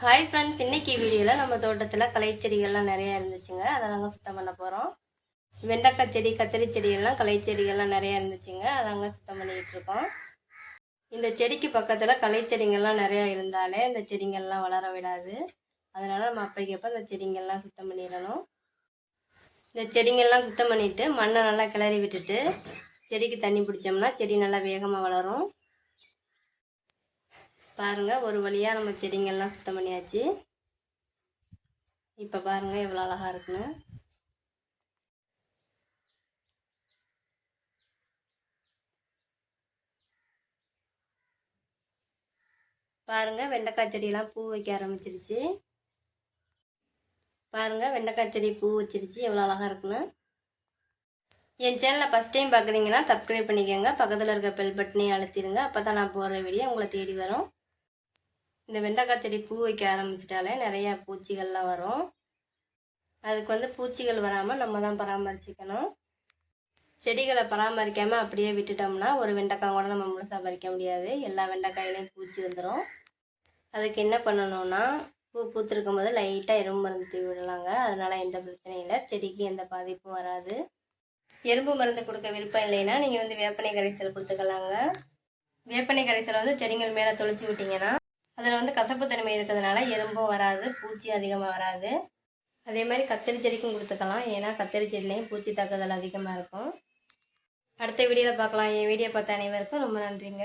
Hi friends இன்னைக்கு வீடியோவில் நம்ம தோட்டத்தில் களை செடிகள்லாம் நிறையா இருந்துச்சுங்க. அதை தாங்க சுத்தம் பண்ண போகிறோம் வெண்டைக்காய் செடி கத்திரி செடிகள்லாம் களை செடிகள்லாம் நிறையா இருந்துச்சுங்க. அதாங்க சுத்தம் பண்ணிக்கிட்டு இருக்கோம். இந்த செடிக்கு பக்கத்தில் களை செடிங்கள்லாம் நிறையா இருந்தாலே இந்த செடிங்கள்லாம் வளர விடாது. அதனால் நம்ம அப்பைக்கப்போ இந்த செடிங்கள்லாம் சுத்தம் பண்ணிடணும். இந்த செடிங்கள்லாம் சுத்தம் பண்ணிவிட்டு மண்ணை நல்லா கிளறி விட்டுட்டு செடிக்கு தண்ணி பிடிச்சோம்னா செடி நல்லா வேகமாக வளரும். பாருங்கள் ஒரு வழியாக நம்ம செடிங்கள்லாம் சுத்தம் பண்ணியாச்சு. இப்போ பாருங்கள் எவ்வளோ அழகாக இருக்குன்னு. பாருங்கள் வெண்டைக்காய் செடியெல்லாம் பூ வைக்க ஆரம்பிச்சிருச்சு. பாருங்க வெண்டைக்காய் செடி பூ வச்சிருச்சு எவ்வளோ அழகா இருக்குன்னு. என் சேனலை ஃபஸ்ட் டைம் பார்க்குறீங்கன்னா சப்ஸ்கிரைப் பண்ணிக்கோங்க. பக்கத்தில் இருக்க பெல் பட்டனையும் அழுத்திடுங்க. அப்போ தான் நான் போடுற வீடியோ உங்களை தேடி வரும். இந்த வெண்டைக்காய் செடி பூ வைக்க ஆரம்பிச்சிட்டாலே நிறையா பூச்சிகள்லாம் வரும். அதுக்கு வந்து பூச்சிகள் வராமல் நம்ம தான் பராமரிச்சுக்கணும். செடிகளை பராமரிக்காமல் அப்படியே விட்டுட்டோம்னா ஒரு வெண்டைக்காய் கூட நம்ம முழுசாக பறிக்க முடியாது. எல்லா வெண்டைக்காயிலையும் பூச்சி வந்துடும் அதுக்கு என்ன பண்ணணும்னா பூ பூத்திருக்கும் போது லைட்டாக எறும்பு மருந்து தூவி விடலாங்க. அதனால் எந்த பிரச்சனையும் இல்லை. செடிக்கு எந்த பாதிப்பும் வராது. எறும்பு மருந்து கொடுக்க விருப்பம் இல்லைன்னா நீங்கள் வந்து வேப்பனை கரைசல் கொடுத்துக்கலாங்க. வேப்பனை கரைசலை வந்து செடிகள் மேலே தொளிச்சு விட்டிங்கன்னா அதில் வந்து கசப்பு தன்மை இருக்கிறதுனால எறும்பும் வராது பூச்சி அதிகமாக வராது. அதே மாதிரி கத்திரி செடிக்கும் கொடுத்துக்கலாம். ஏன்னா கத்திரி செடிலையும் பூச்சி தாக்குதல் அதிகமாக இருக்கும். அடுத்த வீடியோவில் பார்க்கலாம். என் வீடியோ பார்த்த அனைவருக்கும் ரொம்ப நன்றிங்க.